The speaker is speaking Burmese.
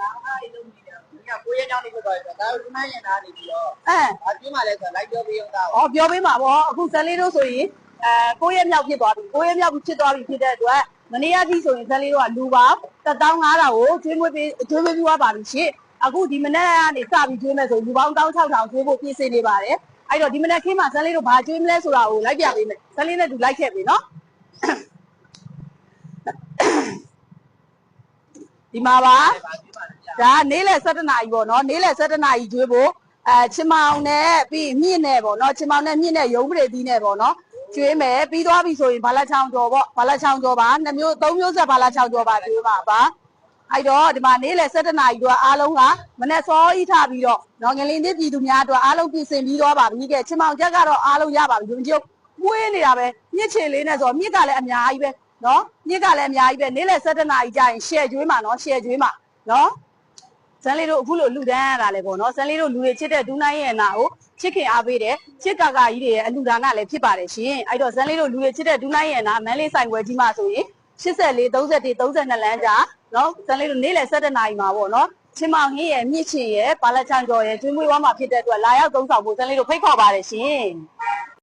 လာအားလေးလုံးနေတယ်။ဒီကကိုရဲကြောင်းနေဖြစ်သွားတယ်ဆိုတော့ဒါတို့ဒီမှရင်သားနေပြီးတော့အဲဘာပြင်းမှလဲဆိုတော့လိုက်ပြောပြီးအောင်သား။အော်ပြောပေးမှာပေါ့အခုဇန်လေးတို့ဆိုရင်အဲ9ရက်မြောက်ဖြစ်သွားပြီ9ရက်မြောက်ဖြစ်သွားပြီဖြစ်တဲ့အတွက်မနေ့ကကြီးဆိုရင်ဇန်လေးတို့ကလူပေါင်း15000ကိုကျွေးမွေးပေးကျွေးမွေးပြီးသွားပါပြီရှင့်အခုဒီမနေ့ကနေစပြီးကျွေးမယ်ဆိုလူပေါင်း16000ကျွေးဖို့ပြင်ဆင်နေပါတယ်အဲ့တော့ဒီမနေ့ခင်းမှာဇန်လေးတို့ဘာကျွေးမလဲဆိုတာကိုလိုက်ပြပေးမယ်ဇန်လေးနဲ့တူလိုက်ခဲ့ပြီနော် ဒီမှာပါဘာပြင်းမှလဲပြဒါကနေ့လယ်7နာရီပေါ့နော်နေ့လယ်7နာရီကျွေးဖို့အဲချင်မောင်နဲ့ပြီးမြင့်နဲ့ပေါ့နော်ချင်မောင်နဲ့မြင့်နဲ့ရုံးပရိသီးနဲ့ပေါ့နော်ကျွေးမယ်ပြီးသွားပြီဆိုရင်ဘာလာချောင်းကျော်ပေါ့ဘာလာချောင်းကျော်ပါနှစ်မျိုးသုံးမျိုးဆက်ဘာလာချောင်းကျော်ပါကျွေးပါပါအဲ့တော့ဒီမှာနေ့လယ်7နာရီတို့အားလုံးကမနေ့စောဤထားပြီးတော့နော်ငလင်းသစ်ပြည်သူများအတွက်အားလုံးပြင်ဆင်ပြီးတော့ပါပြီကဲချင်မောင်ချက်ကတော့အားလုံးရပါပြီယုံကြည်မွေးနေတာပဲမြင့်ချေလေးနဲ့ဆိုတော့မြင့်ကလည်းအများကြီးပဲ နော်မြင့်ကလည်းအများကြီးပဲနေ့လယ်7နာရီကျရင် share ကျွေးမှာနော် share ကျွေးမှာနော်ဇန်လေးတို့အခုလိုလူဒန်းရတာလေပေါ့နော်ဇန်လေးတို့လူတွေချစ်တဲ့ဒူးနိုင်ရဲ့နာကိုချစ်ခင်အားပေးတယ်ချစ်ကာကာကြီးတွေရဲ့အလူဒါနလည်းဖြစ်ပါတယ်ရှင်အဲ့တော့ဇန်လေးတို့လူတွေချစ်တဲ့ဒူးနိုင်ရဲ့နာမန်းလေးဆိုင်ွယ်ကြီးမှာဆိုရင်84 31 32လမ်းကြာနော်ဇန်လေးတို့နေ့လယ်7နာရီမှာပေါ့နော်ချင်းမောင်ဟင်းရဲ့မြင့်ချင်ရဲ့ပါလက်ချန်ကျော်ရဲ့ကျွေးမွေးဝါမှာဖြစ်တဲ့အတွက်လာရောက်သုံးဆောင်ဖို့ဇန်လေးတို့ဖိတ်ခေါ်ပါတယ်ရှင်